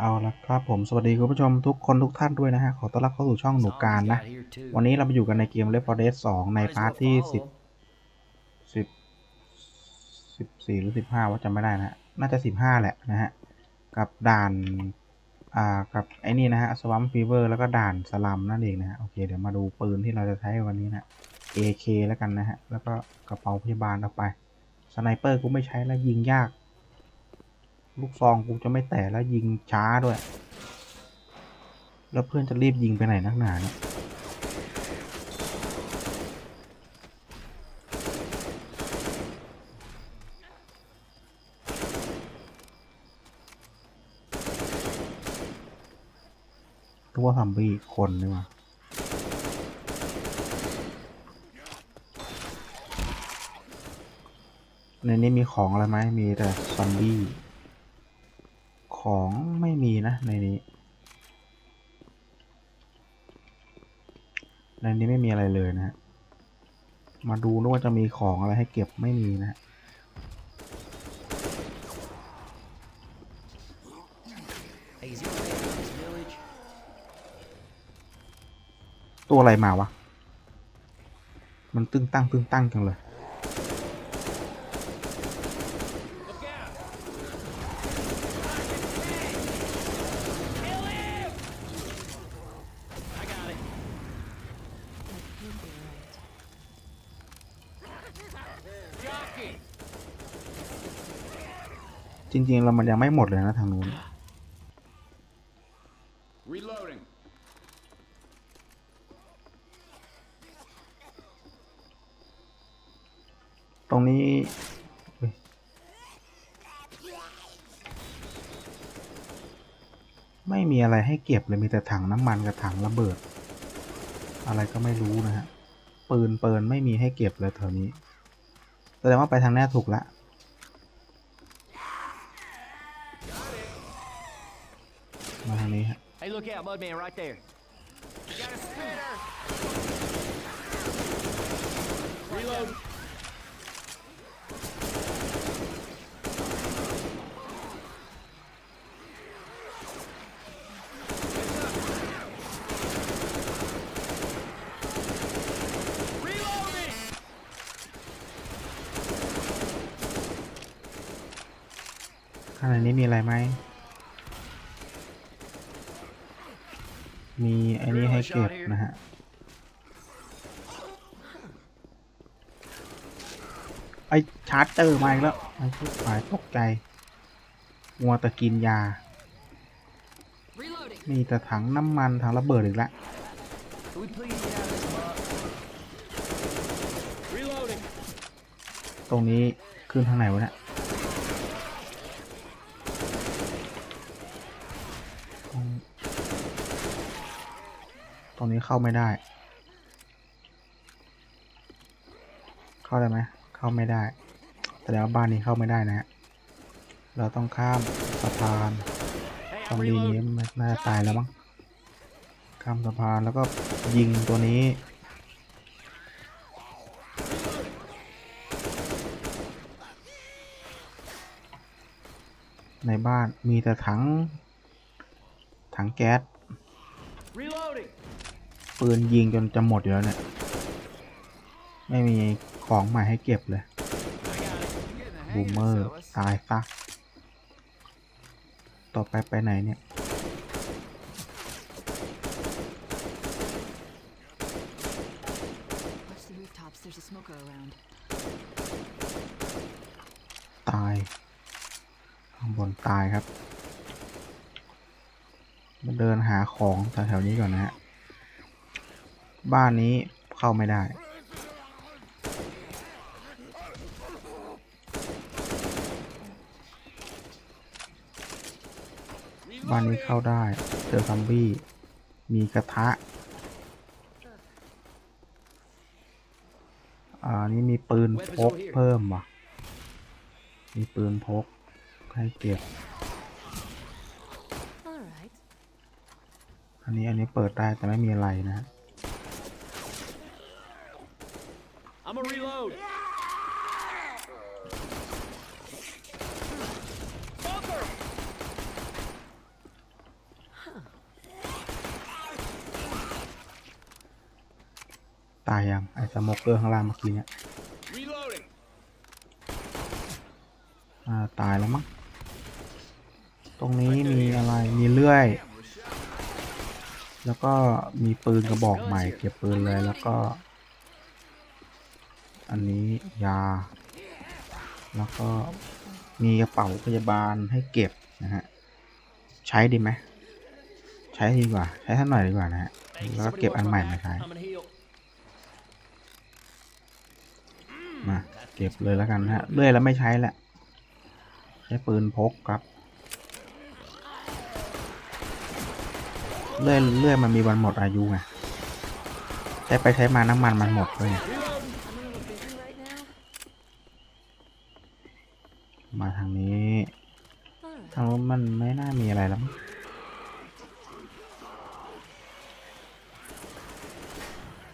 เอาละครับผมสวัสดีคุณผู้ชมทุกคนทุกท่านด้วยนะฮะ ขอต้อนรับเข้าสู่ช่องหนูการนะ วันนี้เรามาอยู่กันในเกม Left 4 Dead 2ในพาร์ทที่สิบสิบสิบสี่หรือสิบห้าว่าจำไม่ได้นะฮะน่าจะสิบห้าแหละนะฮะ กับด่าน อ่า กับไอ้นี่นะฮะ Swamp Fever แล้วก็ด่านสลัมนั่นเองนะฮะ โอเค เดี๋ยวมาดูปืนที่เราจะใช้วันนี้นะ AK แล้วกันนะฮะ แล้วก็กระเป๋าพยาบาลเอาไป สไนเปอร์กูไม่ใช้แล้วยิงยาก ลูกซองกูจะไม่แตะแล้วยิงช้าด้วย แล้วเพื่อนจะรีบยิงไปไหนนักหนาเนี่ยตัวซัมบี้อีกคนนี่วะในนี้มีของอะไรไหมมีแต่ซอมบี้ ของไม่มีนะในนี้ในนี้ไม่มีอะไรเลยนะฮะ มาดูนึกว่าจะมีของอะไรให้เก็บไม่มีนะฮะตัวอะไรมาวะ มันตึ้งตั้งตึ้งตั้งจังเลย จริงๆ เรามันยังไม่หมดเลยนะทางนู้น Reloading. ตรงนี้เฮ้ยไม่มีอะไรให้เก็บเลยมีแต่ถังน้ำมันกับถังระเบิด อะไรก็ไม่รู้นะฮะปืนเปินไม่มีให้เก็บเลยแถวนี้แสดงว่าไปทางแน่ถูกละ Hey, look out, Mudman, right there. Got a spinner. Reload. Reloading. ข้างในนี้มีอะไรไหม มีไอ้นี้ให้เก็บนะฮะ ไอชาร์จเจอร์มาอีกแล้ว ไอ้ทุกฝ่ายตกใจ มัวแต่กินยา มีแต่ถังน้ำมันถังระเบิดอีกแล้วตรงนี้ขึ้นทางไหนวะเนี่ยตรง ตรงนี้เข้าไม่ได้ เข้าได้ไหมเข้าไม่ได้ แต่แล้วบ้านนี้เข้าไม่ได้นะเราต้องข้ามสะพาน Hey, ซอ I'm มบี้นี้มันน่าจะตายแล้วมั้งข้ามสะพานแล้วก็ยิงตัวนี้ในบ้านมีแต่ถังถังแก๊ส ปืนยิงจนจะหมดอยู่แล้วเนี่ย ไม่มีของใหม่ให้เก็บเลย บูมเมอร์ ตายซะ ต่อไปไปไหนเนี่ย ตาย ข้างบนตายครับ มาเดินหาของแถวๆนี้ก่อนนะฮะ บ้านนี้เข้าไม่ได้ บ้านนี้เข้าได้ เจอซัมบี้ มีกระทะ อ่า นี่มีปืนพกเพิ่มว่ะ มีปืนพกให้เก็บ All right. อันนี้อันนี้เปิดได้แต่ไม่มีอะไรนะฮะ I'm a reload. ตายยังไอ้สโมกเกอร์ข้างล่างเมื่อกี้เนี่ยตายแล้วมั้ง ตรงนี้มีอะไร มีเลื่อย แล้วก็มีปืนกระบอกใหม่ เก็บปืนเลยแล้วก็ อันนี้ยา แล้วก็มีกระเป๋าพยาบาลให้เก็บนะฮะ ใช้ดีไหม ใช้ดีกว่า ใช้ท่าหน่อยดีกว่านะฮะ แล้วก็เก็บอันใหม่มาใช้ มาเก็บเลยแล้วกันฮะเลื่อยแล้วไม่ใช้แหละใช้ปืนพกครับเลื่อยเลื่อยมันมีวันหมดอายุไงใช้ไปใช้มาน้ำมันมันหมดเลยมาทางนี้ทางนู้นมันไม่น่ามีอะไรแล้ว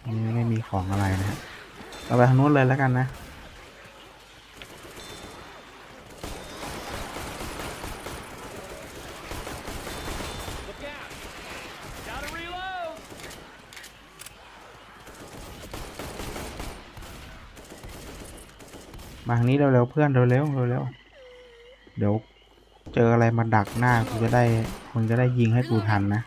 นี่ไม่มีของอะไรนะฮะเราไปทางนู้นเลยแล้วกันนะ มาทางนี้เร็วๆเพื่อนเร็วๆเร็วๆเดี๋ยวเจออะไรมาดักหน้ากูจะได้มึงจะได้ยิงให้กูทันนะ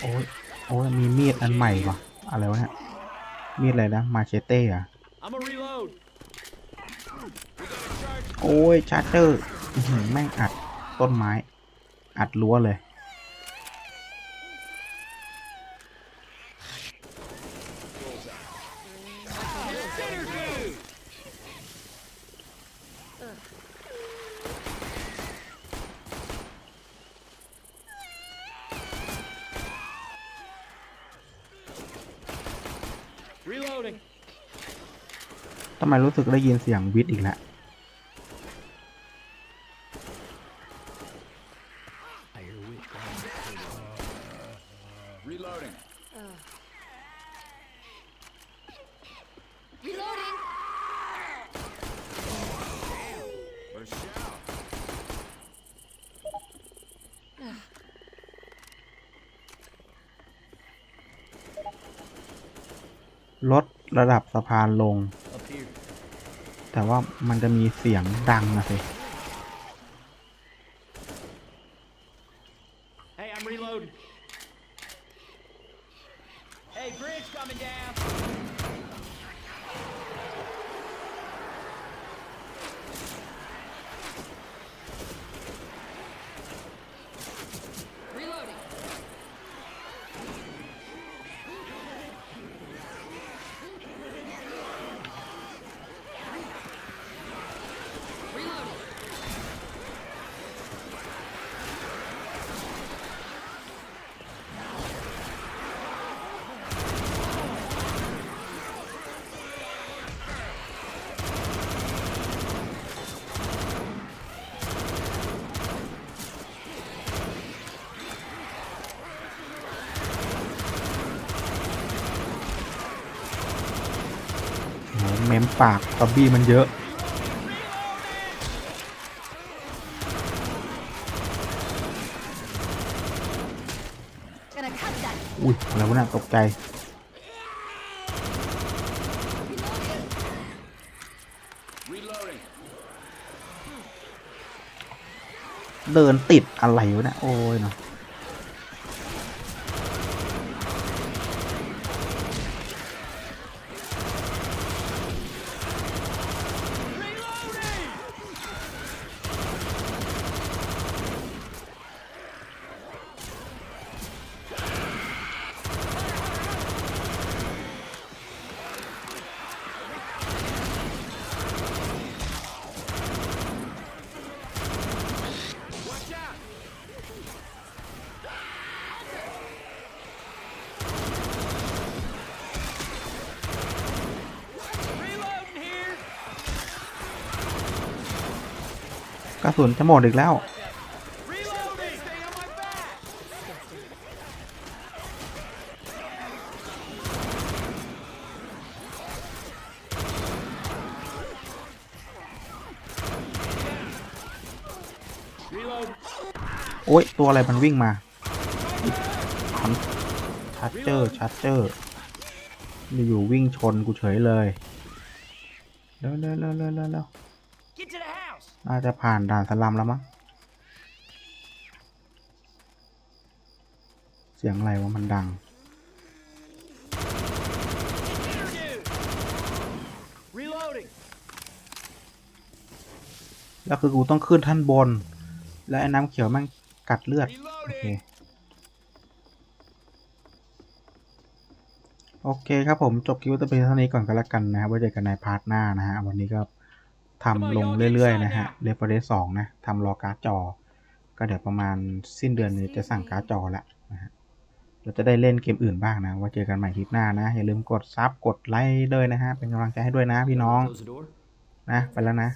โอ้ยโอ้ยมีมีดอันใหม่ว่ะอะไรวะเนี่ยมีดอะไรนะมาเชเต้อะโอ้ยชาร์เจอร์แม่งอัดต้นไม้ อัดรั้วเลย 'Reloading. ทำไมรู้สึกได้ยินเสียงวิทย์อีกแล้ว Reloading. Reloading. First shot. ลดระดับสะพานลง Up here. แต่ว่ามันจะมีเสียงดังนะสิ Hey, I'm reloading. Hey, bridge coming down. ปากตอบบี้มันเยอะ อุ้ยอะไรวะน่ะตกใจ เดินติดอะไรวะเนี่ยโอ้ยเนาะ ระสุนจะหมดอีกแล้ว โอ๊ยตัวอะไรมันวิ่งมาชัดเจอร์ชัดเจอร์อยู่วิ่งชนกูเฉยเลยเร็วเร็วเร็วเร็วเร็วเร็ว Get to the house. น่าจะผ่านด่านสลัมแล้วมั้ง เสียงอะไรวะมันดัง Dude. Reloading. แล้วคือกูต้องขึ้นท่านบน แล้วไอ้น้ำเขียวแม่งกัดเลือด โอเค Reloading. โอเคครับผมจบคลิปไว้แต่เพียงเท่านี้ก่อนก็แล้วกันนะครับไว้เจอกันในพาร์ทหน้านะฮะ วันนี้ก็ ทำลงเรื่อยๆ นะฮะเรฟเฟอเรนสองนะทำรอการ์ดจอ ก็เดี๋ยวประมาณสิ้นเดือนนี้จะสั่งการ์ดจอล้วนะฮะเราจะได้เล่นเกมอื่นบ้างนะไว้เจอกันใหม่คลิปหน้านะ อย่าลืมกดซับกดไลค์ด้วยนะฮะ เป็นกำลังใจให้ด้วยนะพี่น้องนะไปแล้วนะ